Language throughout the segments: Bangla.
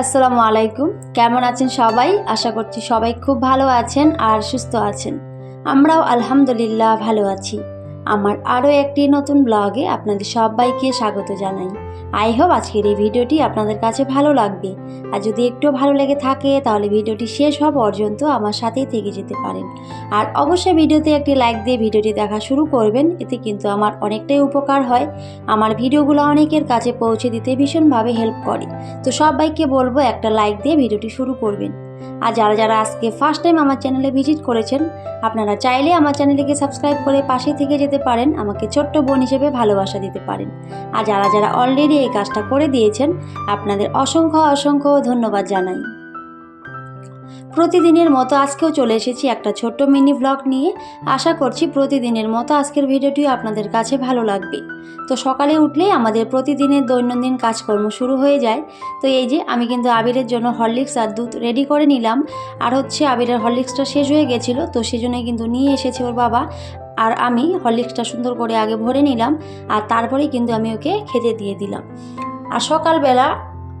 আসসালামু আলাইকুম। কেমন আছেন সবাই? আশা করছি সবাই খুব ভালো আছেন আর সুস্থ আছেন। আমরাও আলহামদুলিল্লাহ ভালো আছি। আমার আরও একটি নতুন ব্লগে আপনাদের সবাইকে স্বাগত জানাই। আই হোপ আজকের এই ভিডিওটি আপনাদের কাছে ভালো লাগবে। আর যদি একটু ভালো লেগে থাকে, তাহলে ভিডিওটি শেষ হওয়া পর্যন্ত আমার সাথেই থেকে যেতে পারেন। আর অবশ্যই ভিডিওতে একটি লাইক দিয়ে ভিডিওটি দেখা শুরু করবেন। এতে কিন্তু আমার অনেকটাই উপকার হয়। আমার ভিডিওগুলো অনেকের কাছে পৌঁছে দিতে ভীষণভাবে হেল্প করে। তো সবাইকে বলব একটা লাইক দিয়ে ভিডিওটি শুরু করবেন। আর যারা যারা আজকে ফার্স্ট টাইম আমার চ্যানেলে ভিজিট করেছেন, আপনারা চাইলে আমার চ্যানেলটিকে সাবস্ক্রাইব করে পাশে থেকে যেতে পারেন, আমাকে ছোট্ট বোন হিসেবে ভালোবাসা দিতে পারেন। আর যারা যারা অলরেডি এই কাজটা করে দিয়েছেন, আপনাদের অসংখ্য অসংখ্য ধন্যবাদ জানাই। প্রতিদিনের মতো আজকেও চলে এসেছি একটা ছোট্ট মিনি ব্লগ নিয়ে। আশা করছি প্রতিদিনের মতো আজকের ভিডিওটিও আপনাদের কাছে ভালো লাগবে। তো সকালে উঠলেই আমাদের প্রতিদিনের দৈনন্দিন কাজকর্ম শুরু হয়ে যায়। তো এই যে আমি কিন্তু আবিরের জন্য হরলিক্স আর দুধ রেডি করে নিলাম। আর হচ্ছে আবিরের হরলিক্সটা শেষ হয়ে গেছিল, তো সেজন্যই কিন্তু নিয়ে এসেছে ওর বাবা। আর আমি হরলিক্সটা সুন্দর করে আগে ভরে নিলাম, আর তারপরেই কিন্তু আমি ওকে খেতে দিয়ে দিলাম। আর সকালবেলা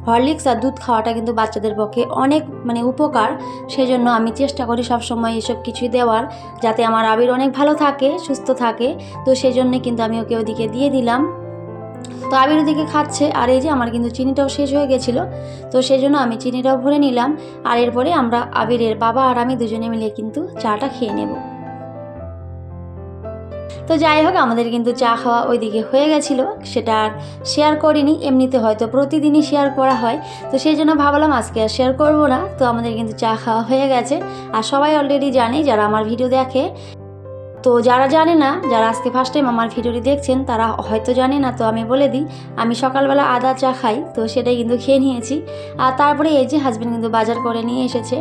হরলিক্স আর দুধ খাওয়াটা কিন্তু বাচ্চাদের পক্ষে অনেক মানে উপকার। সেজন্য আমি চেষ্টা করি সব সময় এসব কিছুই দেওয়ার, যাতে আমার আবির অনেক ভালো থাকে, সুস্থ থাকে। তো সেই জন্যে কিন্তু আমি ওকে ওদিকে দিয়ে দিলাম। তো আবির ওদিকে খাচ্ছে, আর এই যে আমার কিন্তু চিনিটাও শেষ হয়ে গেছিল। তো সেই জন্য আমি চিনিটাও ভরে নিলাম। আর এরপরে আমরা আবিরের বাবা আর আমি দুজনে মিলে কিন্তু চাটা খেয়ে নেব। তো যাই হোক, আমাদের কিন্তু চা খাওয়া ওইদিকে হয়ে গেছিল। সেটা আর শেয়ার করিনি, এমনিতে হয়তো প্রতিদিনই শেয়ার করা হয়। তো সেই জন্য ভাবলাম আজকে আর শেয়ার করব না। তো আমাদের কিন্তু চা খাওয়া হয়ে গেছে। আর সবাই অলরেডি জানে, যারা আমার ভিডিও দেখে। তো যারা জানে না, যারা আজকে ফার্স্ট টাইম আমার ভিডিওটি দেখছেন, তারা হয়তো জানে না, তো আমি বলে দিই, আমি সকালবেলা আদা চা খাই। তো সেটাই কিন্তু খেয়ে নিয়েছি। আর তারপরে এই যে হাজব্যান্ড কিন্তু বাজার করে নিয়ে এসেছে।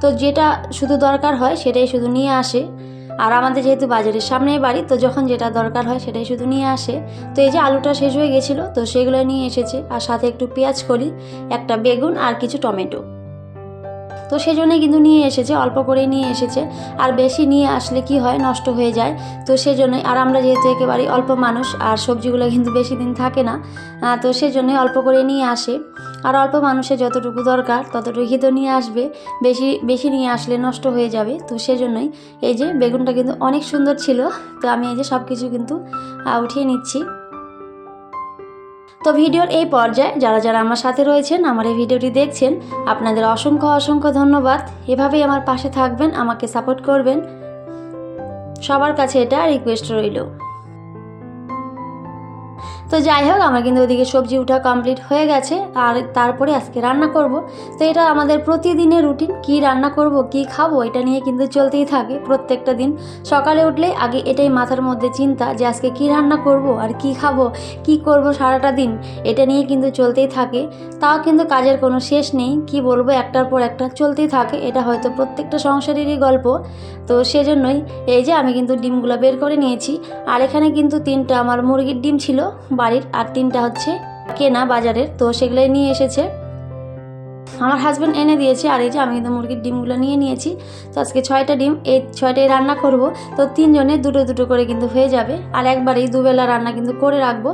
তো যেটা শুধু দরকার হয়, সেটাই শুধু নিয়ে আসে। আর আমাদের যেহেতু বাজারের সামনেই বাড়ি, তো যখন যেটা দরকার হয় সেটাই শুধু নিয়ে আসে। তো এই যে আলুটা শেষ হয়ে গেছিল, তো সেগুলো নিয়ে এসেছে। আর সাথে একটু পেঁয়াজ করি, একটা বেগুন আর কিছু টমেটো। তো সেই জন্যই কিন্তু নিয়ে এসেছে, অল্প করেই নিয়ে এসেছে। আর বেশি নিয়ে আসলে কি হয়? নষ্ট হয়ে যায়। তো সেই জন্যই আর আমরা যেহেতু একেবারেই অল্প মানুষ, আর সবজিগুলো কিন্তু বেশি দিন থাকে না তো সেই জন্যই অল্প করে নিয়ে আসে। আর অল্প মানুষের যতটুকু দরকার, ততটুকুই তো নিয়ে আসবে। বেশি বেশি নিয়ে আসলে নষ্ট হয়ে যাবে। তো সেজন্যই এই যে বেগুনটা কিন্তু অনেক সুন্দর ছিল। তো আমি এই যে সব কিছু কিন্তু উঠিয়ে নিচ্ছি। তো ভিডিওর এই পর্যায়ে যারা যারা আমার সাথে রয়েছেন, আমার এই ভিডিওটি দেখছেন, আপনাদের অসংখ্য অসংখ্য ধন্যবাদ। এভাবেই আমার পাশে থাকবেন, আমাকে সাপোর্ট করবেন। সবার কাছে এটা রিকোয়েস্ট রইল। তো যাই হোক, আমার কিন্তু ওদিকে সবজি উঠা কমপ্লিট হয়ে গেছে। আর তারপরে আজকে রান্না করব। তো এটা আমাদের প্রতিদিনের রুটিন কি রান্না করব, কি খাব, এটা নিয়ে কিন্তু চলতেই থাকে প্রত্যেকটা দিন। সকালে উঠলে আগে এটাই মাথার মধ্যে চিন্তা যে আজকে কি রান্না করব আর কি খাব, কি করব সারাটা দিন, এটা নিয়ে কিন্তু চলতেই থাকে। তাও কিন্তু কাজের কোনো শেষ নেই, কি বলব, একটার পর একটা চলতেই থাকে। এটা হয়তো প্রত্যেকটা সংসারেরই গল্প। তো সেজন্যই এই যে আমি কিন্তু ডিমগুলো বের করে নিয়েছি। আর এখানে কিন্তু তিনটা আমার মুরগির ডিম ছিল বাড়ির আর তিনটা হচ্ছে কেনা, বাজারের। তো সেগুলোই নিয়ে এসেছে। আমার হাজব্যান্ড এনে দিয়েছে। আর এই যে আমি কিন্তু মুরগির ডিমগুলো নিয়ে নিয়েছি। তো আজকে ছয়টা ডিম। এই ছয়টাই রান্না করব। তো তিনজনে দুটো দুটো করে কিন্তু হয়ে যাবে। আর একবারেই দুবেলা রান্না কিন্তু করে রাখব।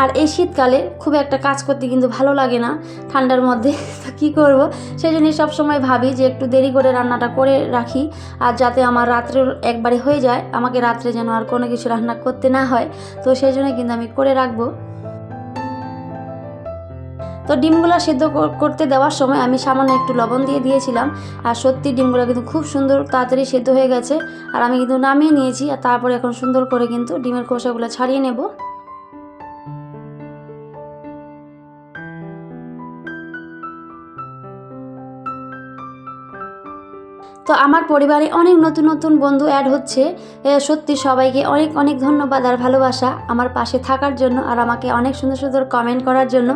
আর এই শীতকালে খুব একটা কাজ করতে কিন্তু ভালো লাগে না ঠান্ডার মধ্যে, তো কী করব? সেই জন্যই সবসময় ভাবি যে একটু দেরি করে রান্নাটা করে রাখি আর যাতে আমার রাত্রে একবারে হয়ে যায়, আমাকে রাত্রে যেন আর কোনো কিছু রান্না করতে না হয়, তো সেই জন্য কিন্তু আমি করে রাখব। তো ডিমগুলো সেদ্ধ কর- করতে দেওয়ার সময় আমি সামান্য একটু লবণ দিয়ে দিয়েছিলাম আর সত্যি ডিমগুলো কিন্তু খুব সুন্দর তাড়াতাড়ি সেদ্ধ হয়ে গেছে আর আমি কিন্তু নামিয়ে নিয়েছি আর তারপরে এখন সুন্দর করে কিন্তু ডিমের খোসাগুলো ছাড়িয়ে নেব। তো আমার পরিবারে অনেক নতুন নতুন বন্ধু অ্যাড হচ্ছে। সত্যি সবাইকে অনেক অনেক ধন্যবাদ আর ভালোবাসা আমার পাশে থাকার জন্য আর আমাকে অনেক সুন্দর সুন্দর কমেন্ট করার জন্য।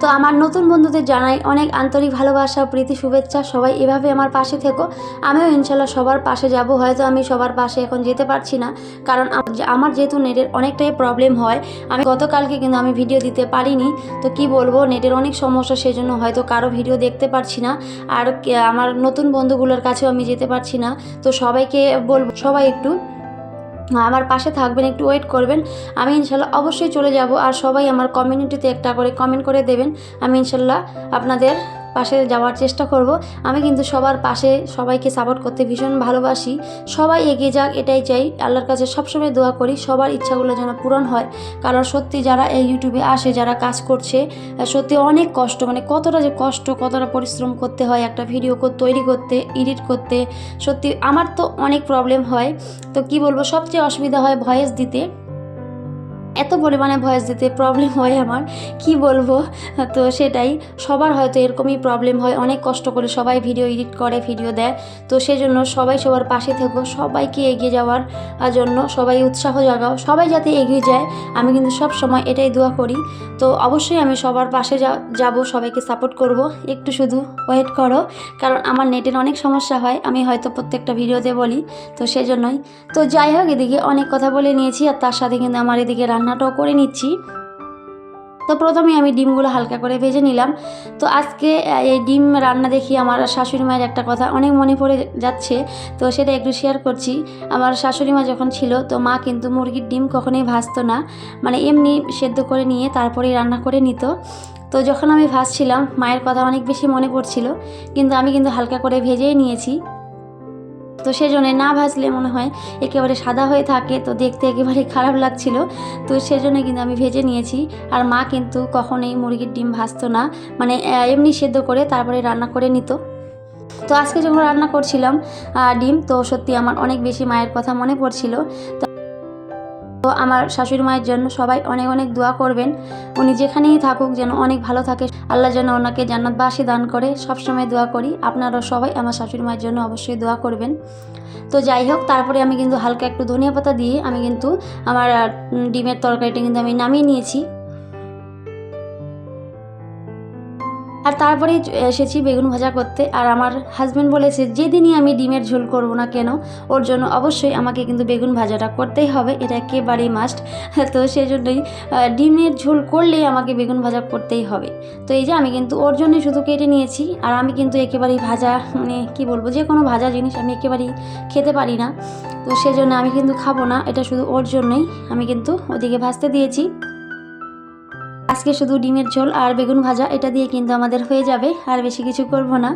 তো আমার নতুন বন্ধুদের জানাই অনেক আন্তরিক ভালোবাসা, প্রীতি, শুভেচ্ছা। সবাই এভাবে আমার পাশে থেকো। আমিও ইনশাল্লাহ সবার পাশে যাব। হয়তো আমি সবার পাশে এখন যেতে পারছি না। কারণ আমার যেহেতু নেটের অনেকটাই প্রবলেম হয়, আমি গতকালকে কিন্তু আমি ভিডিও দিতে পারিনি। তো কি বলব, নেটের অনেক সমস্যা, সেজন্য হয়তো কারও ভিডিও দেখতে পারছি না। আর আমার নতুন বন্ধুগুলোর কাছেও আমি যেতে পারছি না। তো সবাইকে বলব, সবাই একটু আমার পাশে থাকবেন, একটু ওয়েট করবেন। আমি ইনশাল্লাহ অবশ্যই চলে যাব আর সবাই আমার কমিউনিটিতে একটা করে কমেন্ট করে দেবেন। আমি ইনশাল্লাহ আপনাদের পাশে যাওয়ার চেষ্টা করব। আমি কিন্তু সবার পাশে সবাইকে সাপোর্ট করতে ভীষণ ভালোবাসি। সবাই এগিয়ে যাক, এটাই চাই। আল্লাহর কাছে সবসময় দোয়া করি, সবার ইচ্ছাগুলো যেন পূরণ হয়। কারণ সত্যি যারা এই ইউটিউবে আসে, যারা কাজ করছে সত্যি অনেক কষ্ট মানে কতটা যে কষ্ট, কতটা পরিশ্রম করতে হয় একটা ভিডিও তৈরি করতে এডিট করতে, সত্যি আমার তো অনেক প্রবলেম হয়। তো কি বলব, সবচেয়ে অসুবিধা হয় ভয়েস দিতে। এত পরিমাণে ভয়েস দিতে প্রবলেম হয় আমার, কি বলব? তো সেটাই, সবার হয়তো এরকমই প্রবলেম হয়, অনেক কষ্ট করে সবাই ভিডিও এডিট করে ভিডিও দেয়। তো সেই জন্য সবাই সবার পাশে থেকো, সবাইকে এগিয়ে যাওয়ার জন্য সবাই উৎসাহ জাগাও, সবাই যাতে এগিয়ে যায়, আমি কিন্তু সব সময় এটাই দোয়া করি। তো অবশ্যই আমি সবার পাশে যাব, সবাইকে সাপোর্ট করব। একটু শুধু ওয়েট করো, কারণ আমার নেটের অনেক সমস্যা হয়, আমি হয়তো প্রত্যেকটা ভিডিওতে বলি, তো সেজন্যই। তো যাই হোক, এদিকে অনেক কথা বলে নিয়েছি, আর তার সাথে কিন্তু আমার এদিকে রান্নাটাও করে নিচ্ছি। তো প্রথমে আমি ডিমগুলো হালকা করে ভেজে নিলাম। তো আজকে এই ডিম রান্না দেখি আমার শাশুড়ি মায়ের একটা কথা অনেক মনে পড়ে যাচ্ছে। তো সেটা একটু শেয়ার করছি। আমার শাশুড়ি মা যখন ছিল, তো মা কিন্তু মুরগির ডিম কখনোই ভাজতো না। মানে এমনি সেদ্ধ করে নিয়ে তারপরেই রান্না করে নিত। তো যখন আমি ভাজছিলাম, মায়ের কথা অনেক বেশি মনে পড়ছিল। কিন্তু আমি কিন্তু হালকা করে ভেজেই নিয়েছি। তো সেজন্য না ভাজলে মনে হয় একেবারে সাদা হয়ে থাকে, তো দেখতে একেবারে খারাপ লাগছিল। তো সেজন্য কিন্তু আমি ভেজে নিয়েছি। আর মা কিন্তু কখনোই মুরগির ডিম ভাজতো না। মানে এমনি সেদ্ধ করে তারপরে রান্না করে নিত। তো আজকে যখন রান্না করছিলাম ডিম, তো সত্যি আমার অনেক বেশি মায়ের কথা মনে পড়ছিল। তো তো আমার শাশুড়ি মায়ের জন্য সবাই অনেক অনেক দোয়া করবেন। উনি যেখানেই থাকুক যেন অনেক ভালো থাকে। আল্লাহ যেন ওনাকে জান্নাতবাসী দান করে। সবসময় দোয়া করি। আপনারা সবাই আমার শাশুড়ি মায়ের জন্য অবশ্যই দোয়া করবেন। তো যাই হোক, তারপরে আমি কিন্তু হালকা একটু ধনিয়া পাতা দিয়ে আমি কিন্তু আমার ডিমের তরকারিটা কিন্তু আমি নামিয়ে নিয়েছি। আর তারপরে এসেছি বেগুন ভাজা করতে। আর আমার হাজব্যান্ড বলেছে, যেদিনই আমি ডিমের ঝোল করব না কেন, ওর জন্য অবশ্যই আমাকে কিন্তু বেগুন ভাজাটা করতেই হবে। এটা একেবারেই মাস্ট তো সেই জন্যই ডিমের ঝোল করলেই আমাকে বেগুন ভাজা করতেই হবে। তো এই যে আমি কিন্তু ওর জন্যই শুধু কেটে নিয়েছি, আর আমি কিন্তু একেবারেই ভাজা মানে কি বলব, যে কোনো ভাজা জিনিস আমি একেবারেই খেতে পারি না। তো সেজন্য আমি কিন্তু খাব না, এটা শুধু ওর জন্যই আমি কিন্তু ওদিকে ভাজতে দিয়েছি। আজকে শুধু ডিমের ঝোল আর বেগুন ভাজা, এটা দিয়ে কিন্তু আমাদের হয়ে যাবে, আর বেশি কিছু করব না।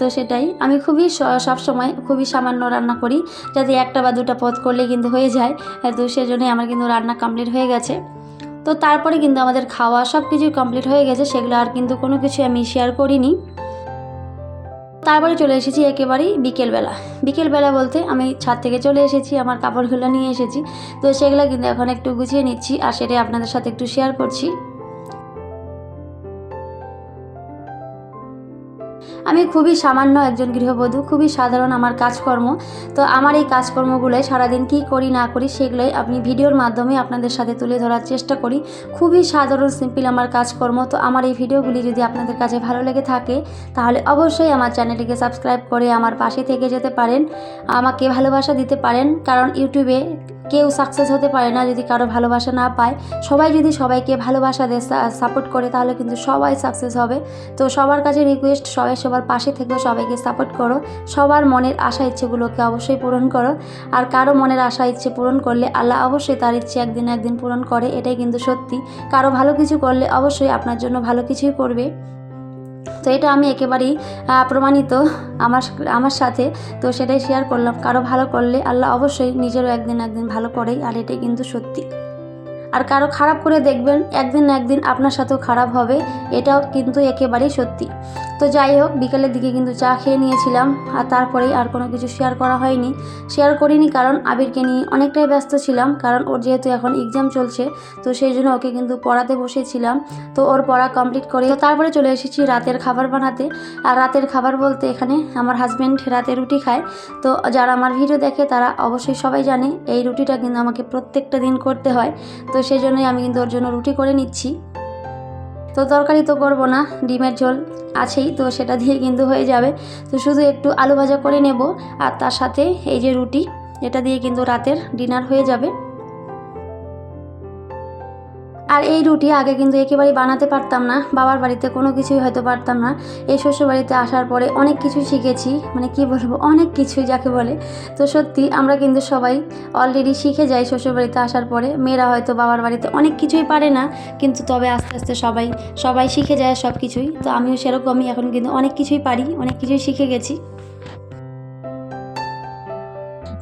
তো সেটাই। আমি খুবই সব সময় খুবই সামান্য রান্না করি, যাতে একটা বা দুটা পদ করলে কিন্তু হয়ে যায়। তো সেজন্যই আমার কিন্তু রান্না কমপ্লিট হয়ে গেছে। তো তারপরে কিন্তু আমাদের খাওয়া সব কিছুই কমপ্লিট হয়ে গেছে, সেগুলো আর কিন্তু কোনো কিছু আমি শেয়ার করিনি। তারপরে চলে এসেছি একেবারেই বিকেলবেলা। বিকেলবেলা বলতে আমি ছাদ থেকে চলে এসেছি, আমার কাপড়গুলো নিয়ে এসেছি। তো সেগুলো কিন্তু এখন একটু গুছিয়ে নিচ্ছি, আর সেটাই আপনাদের সাথে একটু শেয়ার করছি। আমি খুবই সামান্য একজন গৃহবধূ, খুবই সাধারণ আমার কাজকর্ম। তো আমার এই কাজকর্মগুলোই সারাদিন কী করি, না করি, সেগুলোই আমি ভিডিওর মাধ্যমে আপনাদের সাথে তুলে ধরার চেষ্টা করি। খুবই সাধারণ সিম্পল আমার কাজকর্ম। তো আমার এই ভিডিওগুলি যদি আপনাদের কাছে ভালো লেগে থাকে, তাহলে অবশ্যই আমার চ্যানেলটিকে সাবস্ক্রাইব করে আমার পাশে থেকে যেতে পারেন। আমাকে ভালোবাসা দিতে পারেন, কারণ ইউটিউবে কেউ সাকসেস হতে পারে না, যদি কারও ভালোবাসা না পায়। সবাই যদি সবাইকে ভালোবাসা দেয় সাপোর্ট করে, তাহলে কিন্তু সবাই সাকসেস হবে। তো সবার কাছে রিকোয়েস্ট সবাই সবার পাশে থেকেও সবাইকে সাপোর্ট করো। সবার মনের আশা ইচ্ছেগুলোকে অবশ্যই পূরণ করো। আর কারও মনের আশা, ইচ্ছে পূরণ করলে আল্লাহ অবশ্যই তার ইচ্ছে একদিন একদিন পূরণ করে, এটাই কিন্তু সত্যি। কারও ভালো কিছু করলে অবশ্যই আপনার জন্য ভালো কিছুই করবে। তো এটা আমি একেবারেই প্রমাণিত আমার আমার সাথে। তো সেটাই শেয়ার করলাম। কারও ভালো করলে আল্লাহ অবশ্যই নিজেরও একদিন একদিন ভালো করেই, আর এটাই কিন্তু সত্যি। আর কারও খারাপ করে দেখবেন, একদিন না একদিন আপনার সাথেও খারাপ হবে, এটাও কিন্তু একেবারেই সত্যি। তো যাই হোক, বিকেলের দিকে কিন্তু চা খেয়ে নিয়েছিলাম আর তারপরেই আর কোনো কিছু শেয়ার করা হয়নি। শেয়ার করিনি কারণ আবিরকে নিয়ে অনেকটাই ব্যস্ত ছিলাম কারণ ওর যেহেতু এখন এক্সাম চলছে, তো সেই জন্য ওকে কিন্তু পড়াতে বসেছিলাম। তো ওর পড়া কমপ্লিট করে তারপরে চলে এসেছি রাতের খাবার বানাতে। আর রাতের খাবার বলতে এখানে আমার হাজব্যান্ড রাতে রুটি খায়। তো যারা আমার ভিডিও দেখে তারা অবশ্যই সবাই জানে এই রুটিটা কিন্তু আমাকে প্রত্যেকটা দিন করতে হয়। তো সেই জন্যই আমি কিন্তু ওর জন্য রুটি করে নিচ্ছি। তো তরকারি তো করব না, ডিমের ঝোল আছেই, তো সেটা দিয়ে কিন্তু হয়ে যাবে। তো শুধু একটু আলু ভাজা করে নেব, আর তার সাথে এই যে রুটি, এটা দিয়ে কিন্তু রাতের ডিনার হয়ে যাবে। আর এই রুটি আগে কিন্তু একেবারেই বানাতে পারতাম না। বাবার বাড়িতে কোনো কিছুই হয়তো পারতাম না। এই শ্বশুর বাড়িতে আসার পরে অনেক কিছু শিখেছি। মানে কি বলব, অনেক কিছুই যাকে বলে। তো সত্যি আমরা কিন্তু সবাই অলরেডি শিখে যাই শ্বশুর বাড়িতে আসার পরে। মেয়েরা হয়তো বাবার বাড়িতে অনেক কিছুই পারে না, কিন্তু তবে আস্তে আস্তে সবাই সবাই শিখে যায় সব কিছুই তো আমিও সেরকমই এখন কিন্তু অনেক কিছুই পারি, অনেক কিছুই শিখে গেছি।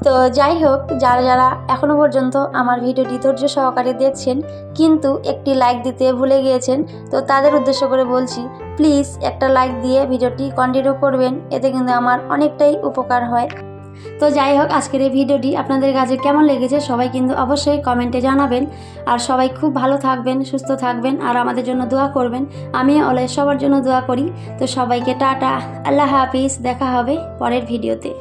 তো যাই হোক, যারা যারা এখনও পর্যন্ত আমার ভিডিওটি ধৈর্য সহকারে দেখছেন, কিন্তু একটি লাইক দিতে ভুলে গিয়েছেন, তো তাদের উদ্দেশ্য করে বলছি প্লিজ একটা লাইক দিয়ে ভিডিওটি কন্টিনিউ করবেন, এতে কিন্তু আমার অনেকটাই উপকার হয়। তো যাই হোক, আজকের এই ভিডিওটি আপনাদের কাছে কেমন লেগেছে সবাই কিন্তু অবশ্যই কমেন্টে জানাবেন। আর সবাই খুব ভালো থাকবেন, সুস্থ থাকবেন, আর আমাদের জন্য দোয়া করবেন। আমি অলওয়েজ সবার জন্য দোয়া করি। তো সবাইকে টাটা, আল্লাহ হাফিজ, দেখা হবে পরের ভিডিওতে।